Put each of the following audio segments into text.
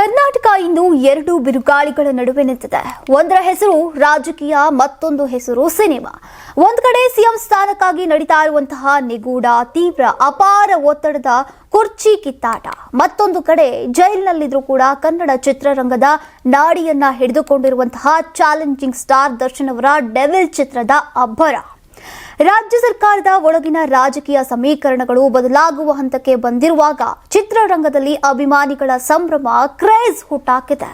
ಕರ್ನಾಟಕ ಇಂದು ಎರಡು ಬಿರುಗಾಳಿಗಳ ನಡುವೆ ನಿಂತಿದೆ. ಒಂದರ ಹೆಸರು ರಾಜಕೀಯ, ಮತ್ತೊಂದು ಹೆಸರು ಸಿನಿಮಾ. ಒಂದ್ ಕಡೆ ಸಿಎಂ ಸ್ಥಾನಕ್ಕಾಗಿ ನಡೀತಾ ಇರುವಂತಹ ನಿಗೂಢ, ತೀವ್ರ, ಅಪಾರ ಒತ್ತಡದ ಕುರ್ಚಿ ಕಿತ್ತಾಟ. ಮತ್ತೊಂದು ಕಡೆ ಜೈಲಿನಲ್ಲಿದ್ರೂ ಕೂಡ ಕನ್ನಡ ಚಿತ್ರರಂಗದ ನಾಡಿಯನ್ನ ಹಿಡಿದುಕೊಂಡಿರುವಂತಹ ಚಾಲೆಂಜಿಂಗ್ ಸ್ಟಾರ್ ದರ್ಶನ್ ಅವರ ಡೆವಿಲ್ ಚಿತ್ರದ ಅಬ್ಬರ. ರಾಜ್ಯ ಸರ್ಕಾರದ ಒಳಗಿನ ರಾಜಕೀಯ ಸಮೀಕರಣಗಳು ಬದಲಾಗುವ ಹಂತಕ್ಕೆ ಬಂದಿರುವಾಗ ಚಿತ್ರರಂಗದಲ್ಲಿ ಅಭಿಮಾನಿಗಳ ಸಂಭ್ರಮ ಕ್ರೇಜ್ ಹುಟ್ಟಾಕಿದೆ.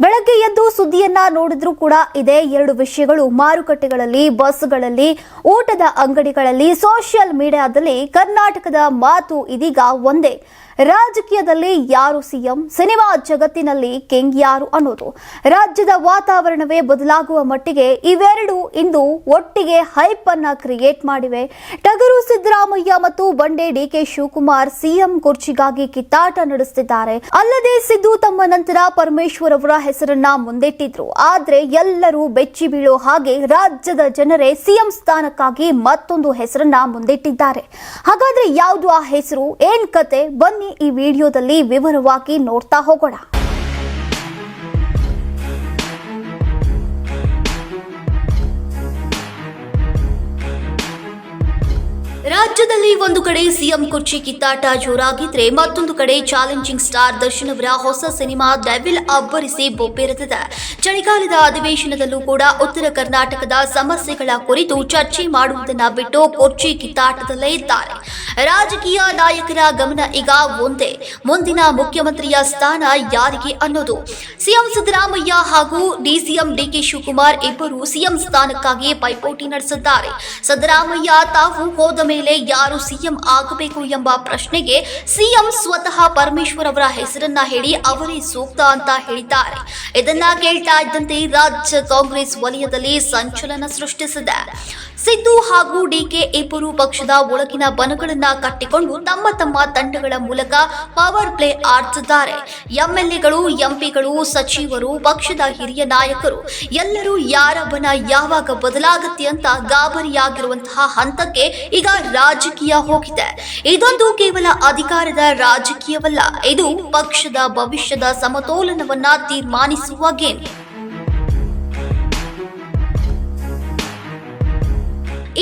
ಬೆಳಗ್ಗೆ ಎದ್ದು ಸುದ್ದಿಯನ್ನ ನೋಡಿದ್ರೂ ಕೂಡ ಇದೇ ಎರಡು ವಿಷಯಗಳು ಮಾರುಕಟ್ಟೆಗಳಲ್ಲಿ, ಬಸ್ಗಳಲ್ಲಿ, ಊಟದ ಅಂಗಡಿಗಳಲ್ಲಿ ಸೋಷಿಯಲ್ ಮೀಡಿಯಾದಲ್ಲಿ ಕರ್ನಾಟಕದ ಮಾತು ಇದೀಗ ಒಂದೇ. ರಾಜಕೀಯದಲ್ಲಿ ಯಾರು ಸಿಎಂ? ಸಿನಿಮಾ ಜಗತ್ತಿನಲ್ಲಿ ಕೆಂಗ್ ಯಾರು ಅನ್ನೋದು. ರಾಜ್ಯದ ವಾತಾವರಣವೇ ಬದಲಾಗುವ ಮಟ್ಟಿಗೆ ಇವೆರಡು ಇಂದು ಒಟ್ಟಿಗೆ ಹೈಪ್ ಅನ್ನ ಕ್ರಿಯೇಟ್ ಮಾಡಿವೆ. ಟಗರು ಸಿದ್ದರಾಮಯ್ಯ ಮತ್ತು ಬಂಡೆ ಡಿಕೆ ಶಿವಕುಮಾರ್ ಸಿಎಂ ಕುರ್ಚಿಗಾಗಿ ಕಿತ್ತಾಟ ನಡೆಸುತ್ತಿದ್ದಾರೆ ಅಲ್ಲದೆ ಸಿದ್ದು ತಮ್ಮ ನಂತರ ಪರಮೇಶ್ವರ್ ಅವರ ಹೆಸರನ್ನ ಮುಂದಿಟ್ಟಿದ್ರು. ಆದ್ರೆ ಎಲ್ಲರೂ ಬೆಚ್ಚಿ ಬೀಳೋ ಹಾಗೆ ರಾಜ್ಯದ ಜನರೇ ಸಿಎಂ ಸ್ಥಾನಕ್ಕಾಗಿ ಮತ್ತೊಂದು ಹೆಸರನ್ನ ಮುಂದಿಟ್ಟಿದ್ದಾರೆ. ಹಾಗಾದ್ರೆ ಯಾವುದು ಆ ಹೆಸರು? ಏನ್ ಕತೆ? ಬನ್ನಿ ಈ ವಿಡಿಯೋದಲ್ಲಿ ವಿವರವಾಗಿ ನೋಡ್ತಾ ಹೋಗೋಣ. ರಾಜ್ಯದಲ್ಲಿ ಒಂದು ಕಡೆ ಸಿಎಂ ಕುರ್ಚಿ ಕಿತ್ತಾಟ ಜೋರಾಗಿದ್ರೆ ಮತ್ತೊಂದು ಕಡೆ ಚಾಲೆಂಜಿಂಗ್ ಸ್ಟಾರ್ ದರ್ಶನ್ ಅವರ ಹೊಸ ಸಿನಿಮಾ ಡೆವಿಲ್ ಅಬ್ಬರಿಸಿ ಬೊಬ್ಬೆರೆದಿದೆ. ಚಳಿಗಾಲದ ಅಧಿವೇಶನದಲ್ಲೂ ಕೂಡ ಉತ್ತರ ಕರ್ನಾಟಕದ ಸಮಸ್ಯೆಗಳ ಕುರಿತು ಚರ್ಚೆ ಮಾಡುವುದನ್ನ ಬಿಟ್ಟು ಕುರ್ಚಿ ಕಿತ್ತಾಟದಲ್ಲೇ ಇದ್ದಾರೆ. ರಾಜಕೀಯ ನಾಯಕರ ಗಮನ ಈಗ ಒಂದೇ. ಮುಂದಿನ ಮುಖ್ಯಮಂತ್ರಿಯ ಸ್ಥಾನ ಯಾರಿಗೆ ಅನ್ನೋದು. ಸಿಎಂ ಸಿದ್ದರಾಮಯ್ಯ ಹಾಗೂ ಡಿಸಿಎಂ ಡಿಕೆ ಶಿವಕುಮಾರ್ ಇಬ್ಬರು ಸಿಎಂ ಸ್ಥಾನಕ್ಕಾಗಿ ಪೈಪೋಟಿ ನಡೆಸಿದ್ದಾರೆ. ಸಿದ್ದರಾಮಯ್ಯ ತಾವು ಹೋದ ಮೇಲೆ ಯಾರು ಸಿಎಂ ಆಗಬೇಕು ಎಂಬ ಪ್ರಶ್ನೆಗೆ ಸಿಎಂ ಸ್ವತಃ ಪರಮೇಶ್ವರ್ ಅವರ ಹೆಸರನ್ನ ಹೇಳಿ ಅವರೇ ಸೂಕ್ತ ಅಂತ ಹೇಳಿದ್ದಾರೆ. ಇದನ್ನ ಕೇಳ್ತಾ ಇದ್ದಂತೆ ರಾಜ್ಯ ಕಾಂಗ್ರೆಸ್ ವಲಯದಲ್ಲಿ ಸಂಚಲನ ಸೃಷ್ಟಿಸಿದೆ. ಸಿದ್ದು ಹಾಗೂ ಡಿಕೆ ಇಬ್ಬರು ಪಕ್ಷದ ಒಳಗಿನ ಬನಗಳನ್ನ ಕಟ್ಟಿಕೊಂಡು ತಮ್ಮ ತಮ್ಮ ತಂಡಗಳ ಮೂಲಕ ಪವರ್ ಪ್ಲೇ ಆಡ್ತಿದ್ದಾರೆ. ಎಂಎಲ್ಎಗಳು, ಎಂಪಿಗಳು, ಸಚಿವರು, ಪಕ್ಷದ ಹಿರಿಯ ನಾಯಕರು, ಎಲ್ಲರೂ ಯಾರ ಬನ ಯಾವಾಗ ಬದಲಾಗುತ್ತೆ ಅಂತ ಗಾಬರಿಯಾಗಿರುವಂತಹ ಹಂತಕ್ಕೆ ಈಗ ರಾಜಕೀಯ ಹೋಗಿದೆ. ಇದೊಂದು ಕೇವಲ ಅಧಿಕಾರದ ರಾಜಕೀಯವಲ್ಲ, ಇದು ಪಕ್ಷದ ಭವಿಷ್ಯದ ಸಮತೋಲನವನ್ನ ತೀರ್ಮಾನಿಸುವ ಗೇಮ್.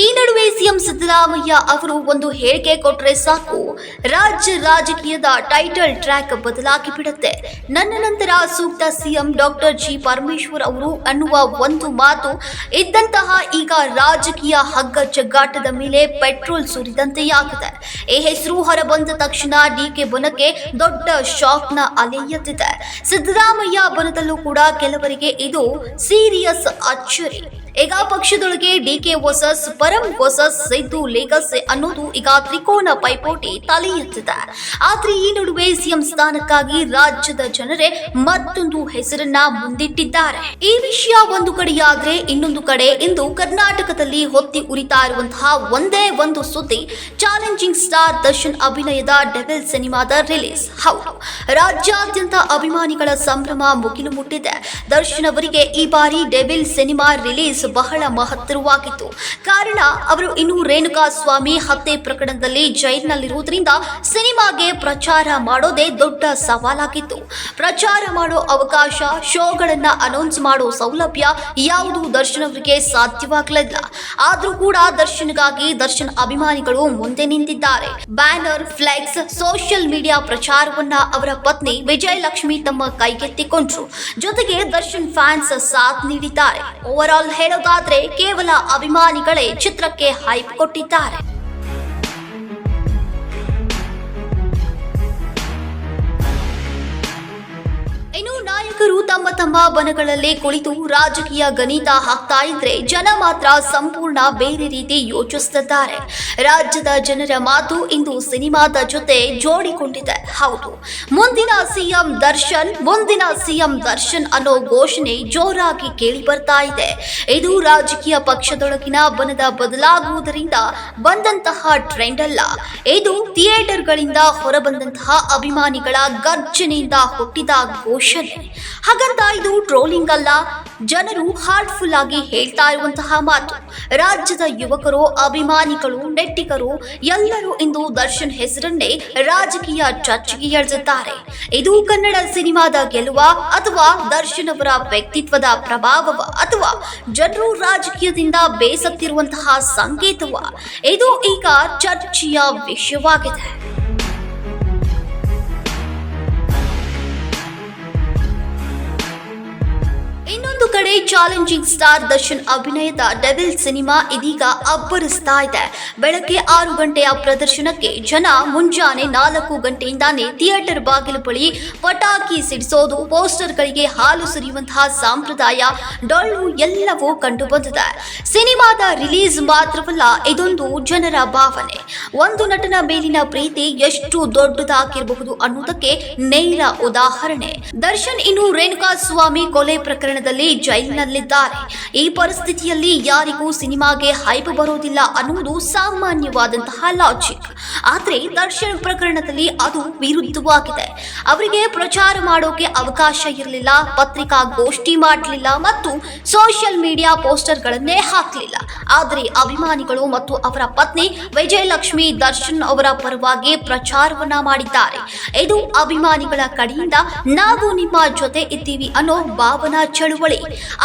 ಈ ನಡುವೆ ಸಿಎಂ ಸಿದ್ದರಾಮಯ್ಯ ಅವರು ಒಂದು ಹೇಳಿಕೆ ಕೊಟ್ಟರೆ ಸಾಕು. ರಾಜ್ಯ ರಾಜಕೀಯದ ಟೈಟಲ್ ಟ್ರ್ಯಾಕ್ ಬದಲಾಗಿ ಬಿಡುತ್ತೆ. ನನ್ನ ನಂತರ ಸೂಕ್ತ ಸಿಎಂ ಡಾಕ್ಟರ್ ಜಿ ಪರಮೇಶ್ವರ್ ಅವರು ಅನ್ನುವ ಒಂದು ಮಾತು ಇದ್ದಂತಹ ಈಗ ರಾಜಕೀಯ ಹಗ್ಗ ಜಗ್ಗಾಟದ ಮೇಲೆ ಪೆಟ್ರೋಲ್ ಸುರಿದಂತೆಯಾಗಿದೆ. ಈ ಹೆಸರು ಹೊರಬಂದ ತಕ್ಷಣ ಡಿಕೆ ಬನಕ್ಕೆ ದೊಡ್ಡ ಶಾಕ್ನ ಅಲೆ ಎದ್ದಿದೆ. ಸಿದ್ದರಾಮಯ್ಯ ಬನದಲ್ಲೂ ಕೂಡ ಕೆಲವರಿಗೆ ಇದು ಸೀರಿಯಸ್ ಅಚ್ಚರಿ. ಈಗ ಪಕ್ಷದೊಳಗೆ D K versus, Param versus Siddu ಲೇಗಸ್ ಅನ್ನೋದು ಈಗ ತ್ರಿಕೋನ ಪೈಪೋಟಿ ತಲೆ ಎತ್ತಿದೆ ಆದ್ರೆ ಈ ನಡುವೆ ಸಿಎಂ ಸ್ಥಾನಕ್ಕಾಗಿ ರಾಜ್ಯದ ಜನರೇ ಮತ್ತೊಂದು ಹೆಸರನ್ನ ಮುಂದಿಟ್ಟಿದ್ದಾರೆ. ಈ ವಿಷಯ ಒಂದು ಕಡೆಯಾದ್ರೆ ಇನ್ನೊಂದು ಕಡೆ ಇಂದು ಕರ್ನಾಟಕದಲ್ಲಿ ಹೊತ್ತಿ ಉರಿತಾ ಇರುವಂತಹ ಒಂದೇ ಒಂದು ಸುದ್ದಿ, ಚಾಲೆಂಜಿಂಗ್ ಸ್ಟಾರ್ ದರ್ಶನ್ ಅಭಿನಯದ ಡೆವಿಲ್ ಸಿನಿಮಾದ ರಿಲೀಸ್. ಹೌದು, ರಾಜ್ಯಾದ್ಯಂತ ಅಭಿಮಾನಿಗಳ ಸಂಭ್ರಮ ಮುಗಿಲು ಮುಟ್ಟಿದೆ. ದರ್ಶನ್ ಅವರಿಗೆ ಈ ಬಾರಿ ಡೆವಿಲ್ ಸಿನಿಮಾ ರಿಲೀಸ್ ಬಹಳ ಮಹತ್ತರವಾಗಿತ್ತು. ಕಾರಣ, ಅವರು ಇನ್ನು ರೇಣುಕಾ ಸ್ವಾಮಿ ಹತ್ಯೆ ಪ್ರಕರಣದಲ್ಲಿ ಜೈಲಿನಲ್ಲಿರುವುದರಿಂದ ಸಿನಿಮಾಗೆ ಪ್ರಚಾರ ಮಾಡೋದೇ ದೊಡ್ಡ ಸವಾಲಾಗಿತ್ತು. ಪ್ರಚಾರ ಮಾಡೋ ಅವಕಾಶ, ಶೋಗಳನ್ನ ಅನೌನ್ಸ್ ಮಾಡೋ ಸೌಲಭ್ಯ ಯಾವುದು ದರ್ಶನ್ ಅವರಿಗೆ ಸಾಧ್ಯವಾಗಲಿಲ್ಲ. ಆದ್ರೂ ಕೂಡ ದರ್ಶನ್ಗಾಗಿ ದರ್ಶನ್ ಅಭಿಮಾನಿಗಳು ಮುಂದೆ ನಿಂತಿದ್ದಾರೆ. ಬ್ಯಾನರ್, ಫ್ಲೆಕ್ಸ್, ಸೋಷಿಯಲ್ ಮೀಡಿಯಾ ಪ್ರಚಾರವನ್ನ ಅವರ ಪತ್ನಿ ವಿಜಯಲಕ್ಷ್ಮಿ ತಮ್ಮ ಕೈಗೆತ್ತಿಕೊಂಡ್ರು. ಜೊತೆಗೆ ದರ್ಶನ್ ಫ್ಯಾನ್ಸ್ ಸಾಥ್ ನೀಡಿದ್ದಾರೆ. ಓವರ್ ಆಲ್ ಹೇಳೋದಾದ್ರೆ ಕೇವಲ ಅಭಿಮಾನಿಗಳೇ ಚಿತ್ರಕ್ಕೆ ಹೈಪ್ ಕೊಟ್ಟಿದ್ದಾರೆ. ತಮ್ಮ ತಮ್ಮ ಬನಗಳಲ್ಲಿ ಕುಳಿತು ರಾಜಕೀಯ ಗಣಿತ ಹಾಕ್ತಾ ಇದ್ರೆ ಜನ ಮಾತ್ರ ಸಂಪೂರ್ಣ ಬೇರೆ ರೀತಿ ಯೋಚಿಸುತ್ತಿದ್ದಾರೆ. ರಾಜ್ಯದ ಜನರ ಮಾತು ಇಂದು ಸಿನಿಮಾದ ಜೊತೆ ಜೋಡಿಕೊಂಡಿದೆ. ಹೌದು, ಮುಂದಿನ ಸಿಎಂ ದರ್ಶನ್, ಮುಂದಿನ ಸಿಎಂ ದರ್ಶನ್ ಅನ್ನೋ ಘೋಷಣೆ ಜೋರಾಗಿ ಕೇಳಿ ಬರ್ತಾ ಇದೆ. ಇದು ರಾಜಕೀಯ ಪಕ್ಷದೊಳಗಿನ ಬನದ ಬದಲಾಗುವುದರಿಂದ ಬಂದಂತಹ ಟ್ರೆಂಡ್ ಅಲ್ಲ. ಇದು ಥಿಯೇಟರ್ಗಳಿಂದ ಹೊರಬಂದಂತಹ ಅಭಿಮಾನಿಗಳ ಗರ್ಜನೆಯಿಂದ ಹುಟ್ಟಿದ ಘೋಷಣೆ ಘೋಷಣೆ. ಹಾಗಂತ ಇದು ಟ್ರೋಲಿಂಗ್ ಅಲ್ಲ. ಜನರು ಹಾರ್ಟ್ಫುಲ್ ಆಗಿ ಹೇಳ್ತಾ ಇರುವಂತಹ ಮಾತು. ರಾಜ್ಯದ ಯುವಕರು, ಅಭಿಮಾನಿಗಳು, ನೆಟ್ಟಿಗರು ಎಲ್ಲರೂ ಇಂದು ದರ್ಶನ್ ಹೆಸರನ್ನೇ ರಾಜಕೀಯ ಚರ್ಚೆಗೆ ಎಳೆದಿದ್ದಾರೆ. ಇದು ಕನ್ನಡ ಸಿನಿಮಾದ ಗೆಲುವ ಅಥವಾ ದರ್ಶನ್ ಅವರ ವ್ಯಕ್ತಿತ್ವದ ಪ್ರಭಾವವ ಅಥವಾ ಜನರು ರಾಜಕೀಯದಿಂದ ಬೇಸತ್ತಿರುವಂತಹ ಸಂಕೇತವ? ಇದು ಈಗ ಚರ್ಚೆಯ ವಿಷಯವಾಗಿದೆ. ಇನ್ನೊಂದು ಕಡೆ ಚಾಲೆಂಜಿಂಗ್ ಸ್ಟಾರ್ ದರ್ಶನ್ ಅಭಿನಯದ ಡೆವಿಲ್ ಸಿನಿಮಾ ಇದೀಗ ಅಬ್ಬರಿಸ್ತಾ ಇದೆ. ಬೆಳಗ್ಗೆ ಆರು ಗಂಟೆಯ ಪ್ರದರ್ಶನಕ್ಕೆ ಜನ ಮುಂಜಾನೆ ನಾಲ್ಕು ಗಂಟೆಯಿಂದಾನೇ ಥಿಯೇಟರ್ ಬಾಗಿಲು ಬಳಿ ಪಟಾಕಿ ಸಿಡಿಸೋದು, ಪೋಸ್ಟರ್ಗಳಿಗೆ ಹಾಲು ಸುರಿಯುವಂತಹ ಸಂಪ್ರದಾಯ ಡೊಳ್ಳು ಎಲ್ಲವೂ ಕಂಡು ಬಂದಿದೆ ಸಿನಿಮಾದ ರಿಲೀಸ್ ಮಾತ್ರವಲ್ಲ, ಇದೊಂದು ಜನರ ಭಾವನೆ. ಒಂದು ನಟನ ಮೇಲಿನ ಪ್ರೀತಿ ಎಷ್ಟು ದೊಡ್ಡದಾಗಿರಬಹುದು ಅನ್ನೋದಕ್ಕೆ ನೇರ ಉದಾಹರಣೆ. ದರ್ಶನ್ ಇನ್ನು ರೇಣುಕಾ ಸ್ವಾಮಿ ಕೊಲೆ ಪ್ರಕರಣದಲ್ಲಿ ಜೈಲಿನಲ್ಲಿದ್ದಾರೆ. ಈ ಪರಿಸ್ಥಿತಿಯಲ್ಲಿ ಯಾರಿಗೂ ಸಿನಿಮಾಗೆ ಹೈಪ್ ಬರೋದಿಲ್ಲ ಅನ್ನುವುದು ಸಾಮಾನ್ಯವಾದಂತಹ ಲಾಜಿಕ್ ಆದ್ರೆ ದರ್ಶನ್ ಪ್ರಕರಣದಲ್ಲಿ ಅದು ವಿರುದ್ಧವಾಗಿದೆ. ಅವರಿಗೆ ಪ್ರಚಾರ ಮಾಡೋಕೆ ಅವಕಾಶ ಇರಲಿಲ್ಲ ಪತ್ರಿಕಾ ಗೋಷ್ಠಿ ಮಾಡಲಿಲ್ಲ ಮತ್ತು ಸೋಷಿಯಲ್ ಮೀಡಿಯಾ ಪೋಸ್ಟರ್ಗಳನ್ನೇ ಹಾಕಲಿಲ್ಲ. ಆದರೆ ಅಭಿಮಾನಿಗಳು ಮತ್ತು ಅವರ ಪತ್ನಿ ವಿಜಯಲಕ್ಷ್ಮಿ ದರ್ಶನ್ ಅವರ ಪರವಾಗಿ ಪ್ರಚಾರವನ್ನ ಮಾಡಿದ್ದಾರೆ. ಇದು ಅಭಿಮಾನಿಗಳ ಕಡೆಯಿಂದ, ನಾವು ನಿಮ್ಮ ಜೊತೆ ಇದ್ದೀವಿ ಅನ್ನೋ ಭಾವನಾ ಚಳುವಳಿ.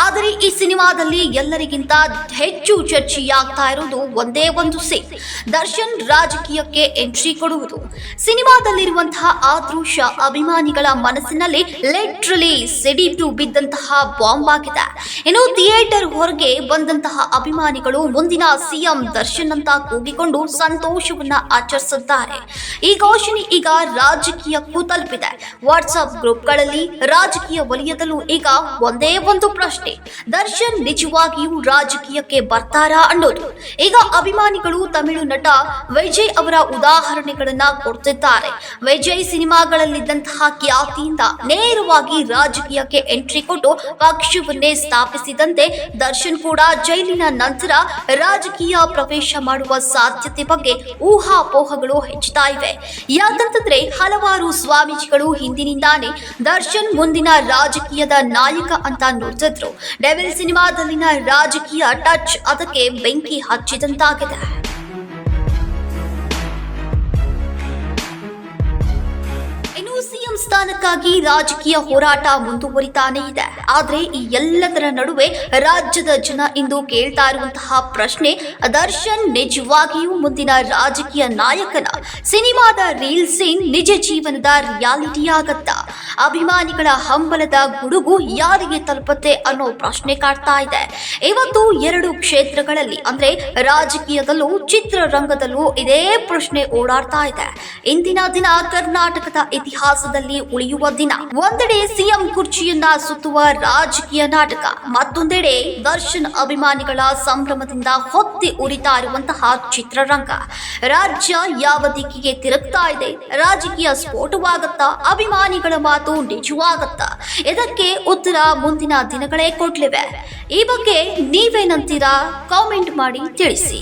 ಆದರೆ ಈ ಸಿನಿಮಾದಲ್ಲಿ ಎಲ್ಲರಿಗಿಂತ ಹೆಚ್ಚು ಚರ್ಚೆಯಾಗ್ತಾ ಇರೋದು ಒಂದೇ ಒಂದು ಸೀನ್ ದರ್ಶನ್ ರಾಜಕೀಯಕ್ಕೆ ಎಂಟ್ರಿ ಕೊಡುವುದು. ಸಿನಿಮಾದಲ್ಲಿರುವಂತಹ ಆದೃಶ ಅಭಿಮಾನಿಗಳ ಮನಸ್ಸಿನಲ್ಲಿ ಲೆಟ್ರಲಿ ಸಿಡಿದು ಬಿದ್ದಂತಹ ಬಾಂಬ್ ಆಗಿದೆ. ಇನ್ನು ಥಿಯೇಟರ್ ಹೊರಗೆ ಬಂದಂತಹ ಅಭಿಮಾನಿಗಳು ಮುಂದಿನ ಸಿಎಂ ದರ್ಶನ್ ಅಂತ ಕೂಗಿಕೊಂಡು ಸಂತೋಷವನ್ನ ಆಚರಿಸಿದ್ದಾರೆ ಈ ಘೋಷಣೆ ಈಗ ರಾಜಕೀಯಕ್ಕೂ ತಲುಪಿದೆ. ವಾಟ್ಸ್ಆಪ್ ಗ್ರೂಪ್ಗಳಲ್ಲಿ ರಾಜಕೀಯ ವಲಯದಲ್ಲೂ ಈಗ ಒಂದೇ ಒಂದು ಪ್ರಶ್ನೆ. ದರ್ಶನ್ ನಿಜವಾಗಿಯೂ ರಾಜಕೀಯಕ್ಕೆ ಬರ್ತಾರಾ ಅನ್ನೋದು. ಈಗ ಅಭಿಮಾನಿಗಳು, ತಮಿಳು ನಟ ವಿಜಯ್ ಅವರ ಉದಾಹರಣೆಗಳನ್ನ ಕೊಡ್ತಿದ್ದಾರೆ. ವಿಜಯ್ ಸಿನಿಮಾಗಳಲ್ಲಿದ್ದಂತಹ ಖ್ಯಾತಿಯಿಂದ ನೇರವಾಗಿ ರಾಜಕೀಯಕ್ಕೆ ಎಂಟ್ರಿ ಕೊಟ್ಟು ಪಕ್ಷವನ್ನೇ ಸ್ಥಾಪಿಸಿದಂತೆ ದರ್ಶನ್ ಕೂಡ ಜೈಲಿನ ನಂತರ ರಾಜಕೀಯ ಪ್ರವೇಶ ಮಾಡುವ ಸಾಧ್ಯತೆ ಬಗ್ಗೆ ಊಹಾಪೋಹಗಳು ಹೆಚ್ಚುತ್ತಾ ಇವೆ. ಯಾಕಂತಂದ್ರೆ ಹಲವಾರು ಸ್ವಾಮೀಜಿಗಳು ಹಿಂದಿನಿಂದಾನೇ ದರ್ಶನ್ ಮುಂದಿನ ರಾಜಕೀಯದ ನಾಯಕ ಅಂತ ನೋಡ್ತಿದ್ರು ಡೆವಿಲ್ ಸಿನಿಮಾದಲ್ಲಿನ ರಾಜಕೀಯ ಟಚ್ ಅದಕ್ಕೆ ಬೆಂಕಿ ಹಚ್ಚಿದಂತಾಗಿದೆ. ಸ್ಥಾನಕ್ಕಾಗಿ ರಾಜಕೀಯ ಹೋರಾಟ ಮುಂದುವರಿತಾನೇ ಇದೆ. ಆದ್ರೆ ಈ ಎಲ್ಲದರ ನಡುವೆ ರಾಜ್ಯದ ಜನ ಇಂದು ಕೇಳ್ತಾ ಇರುವಂತಹ ಪ್ರಶ್ನೆ, ದರ್ಶನ್ ನಿಜವಾಗಿಯೂ ಮುಂದಿನ ರಾಜಕೀಯ ನಾಯಕನ ಸಿನಿಮಾದ ರೀಲ್ ಸೀನ್ ನಿಜ ಜೀವನದ ರಿಯಾಲಿಟಿ ಆಗತ್ತಾ? ಅಭಿಮಾನಿಗಳ ಹಂಬಲದ ಗುಡುಗು ಯಾರಿಗೆ ತಲುಪುತ್ತೆ ಅನ್ನೋ ಪ್ರಶ್ನೆ ಕಾಡ್ತಾ ಇದೆ. ಇವತ್ತು ಎರಡು ಕ್ಷೇತ್ರಗಳಲ್ಲಿ, ಅಂದ್ರೆ ರಾಜಕೀಯದಲ್ಲೂ ಚಿತ್ರರಂಗದಲ್ಲೂ ಇದೇ ಪ್ರಶ್ನೆ ಓಡಾಡ್ತಾ ಇದೆ. ಇಂದಿನ ದಿನ ಕರ್ನಾಟಕದ ಇತಿಹಾಸದಲ್ಲಿ ಉಳಿಯುವ ದಿನ. ಒಂದೆಡೆ ಸಿಎಂ ಕುರ್ಚಿಯನ್ನ ಸುತ್ತುವ ರಾಜಕೀಯ ನಾಟಕ, ಮತ್ತೊಂದೆಡೆ ದರ್ಶನ್ ಅಭಿಮಾನಿಗಳ ಸಂಭ್ರಮದಿಂದ ಹೊತ್ತಿ ಉರಿತಾ ಇರುವಂತಹ ಚಿತ್ರರಂಗ. ರಾಜ್ಯ ಯಾವ ದಿಕ್ಕಿಗೆ ತಿರುಗ್ತಾ ಇದೆ? ರಾಜಕೀಯ ಸ್ಫೋಟವಾಗುತ್ತಾ? ಅಭಿಮಾನಿಗಳ ಮಾತು ನಿಜವಾಗತ್ತಾ? ಇದಕ್ಕೆ ಉತ್ತರ ಮುಂದಿನ ದಿನಗಳೇ ಕೊಡ್ಲಿವೆ. ಈ ಬಗ್ಗೆ ನೀವೇನಂತೀರಾ? ಕಾಮೆಂಟ್ ಮಾಡಿ ತಿಳಿಸಿ.